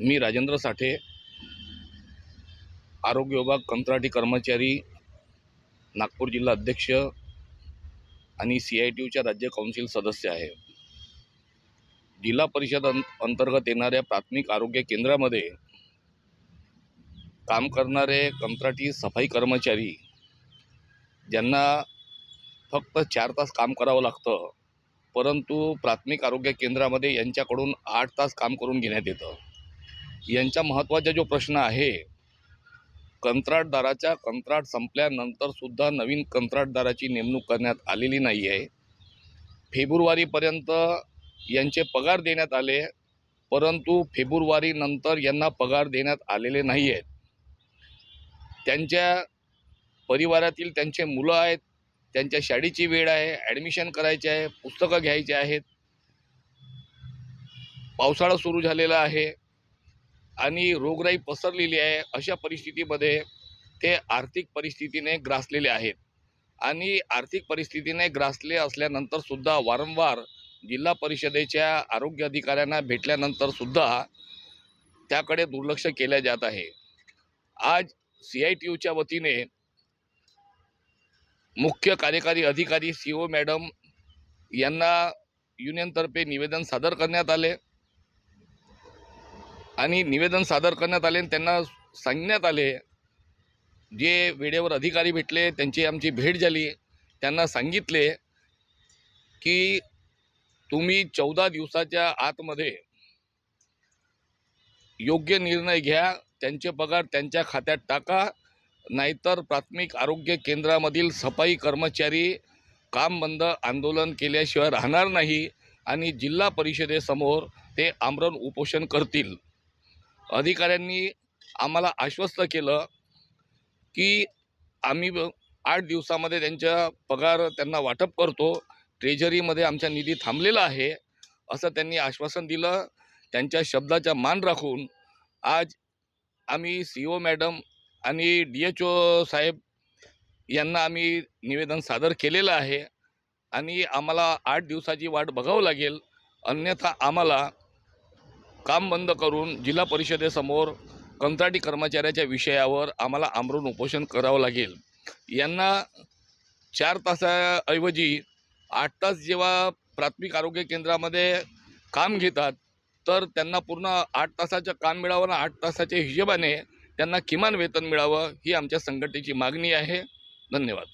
मी राजेंद्र साठे आरोग्य विभाग कंत्राटी कर्मचारी नागपूर जिल्हा अध्यक्ष आणि सी आय टी यूच्या राज्य काउन्सिल सदस्य आहे. जिल्हा परिषद अं अंतर्गत येणाऱ्या प्राथमिक आरोग्य केंद्रामध्ये काम करणारे कंत्राटी सफाई कर्मचारी ज्यांना फक्त चार तास काम करावं लागतं परंतु प्राथमिक आरोग्य केंद्रामध्ये यांच्याकडून आठ तास काम करून घेण्यात येतं. यांचा महत्त्वाचा जो प्रश्न आहे कंत्राटदाराच्या कंत्राट संपल्यानंतर सुद्धा नवीन कंत्राटदाराची नेमणूक करण्यात आलेली नाही आहे फेब्रुवारीपर्यंत यांचे पगार देण्यात आले परंतु फेब्रुवारीनंतर यांना पगार देण्यात आलेले नाही आहेत त्यांच्या परिवारातील त्यांचे मुलं आहेत त्यांच्या शाळेची वेळ आहे ॲडमिशन करायचे आहे पुस्तकं घ्यायची आहेत. पावसाळा सुरू झालेला आहे. आणि रोगराई पसरलेली आहे अशा परिस्थितीमध्ये ते आर्थिक परिस्थितीने ग्रासलेले आहेत. आणि आर्थिक परिस्थितीने ग्रासले असल्यानंतरसुद्धा वारंवार जिल्हा परिषदेच्या आरोग्य अधिकाऱ्यांना भेटल्यानंतरसुद्धा त्याकडे दुर्लक्ष केल्या जात आहे. आज सी आय टी यूच्या वतीने मुख्य कार्यकारी अधिकारी सी ओ मॅडम यांना युनियनतर्फे निवेदन सादर करण्यात आले. आणि निवेदन सादर करण्यात आले आणि त्यांना सांगण्यात आले. जे वेळेवर अधिकारी भेटले त्यांची आमची भेट झाली. त्यांना सांगितले की तुम्ही चौदा दिवसाच्या आतमध्ये योग्य निर्णय घ्या त्यांचे पगार त्यांच्या खात्यात टाका नाहीतर प्राथमिक आरोग्य केंद्रामधील सफाई कर्मचारी काम बंद आंदोलन केल्याशिवाय राहणार नाही आणि जिल्हा परिषदेसमोर ते आमरण उपोषण करतील. अधिकाऱ्यांनी आम्हाला आश्वस्त केलं की आम्ही ब- आठ दिवसामध्ये त्यांच्या पगार त्यांना वाटप करतो. ट्रेजरीमध्ये आमचा निधी थांबलेला आहे असं त्यांनी आश्वासन दिलं. त्यांच्या शब्दाचा मान राखून आज आम्ही सी ओ मॅडम आणि डी एच ओ साहेब यांना आम्ही निवेदन सादर केलेलं आहे आणि आम्हाला आठ दिवसाची वाट बघावं लागेल. अन्यथा आम्हाला काम बंद करून जिल्हा परिषदेसमोर कंत्राटी कर्मचाऱ्याच्या विषयावर आम्हाला आमरून उपोषण करावं लागेल. यांना चार तासाऐवजी आठ तास जेव्हा प्राथमिक आरोग्य केंद्रामध्ये काम घेतात तर त्यांना पूर्ण आठ तासाचं काम मिळावं आणि आठ तासाच्या हिशोबाने त्यांना किमान वेतन मिळावं ही आमच्या संघटनेची मागणी आहे. धन्यवाद.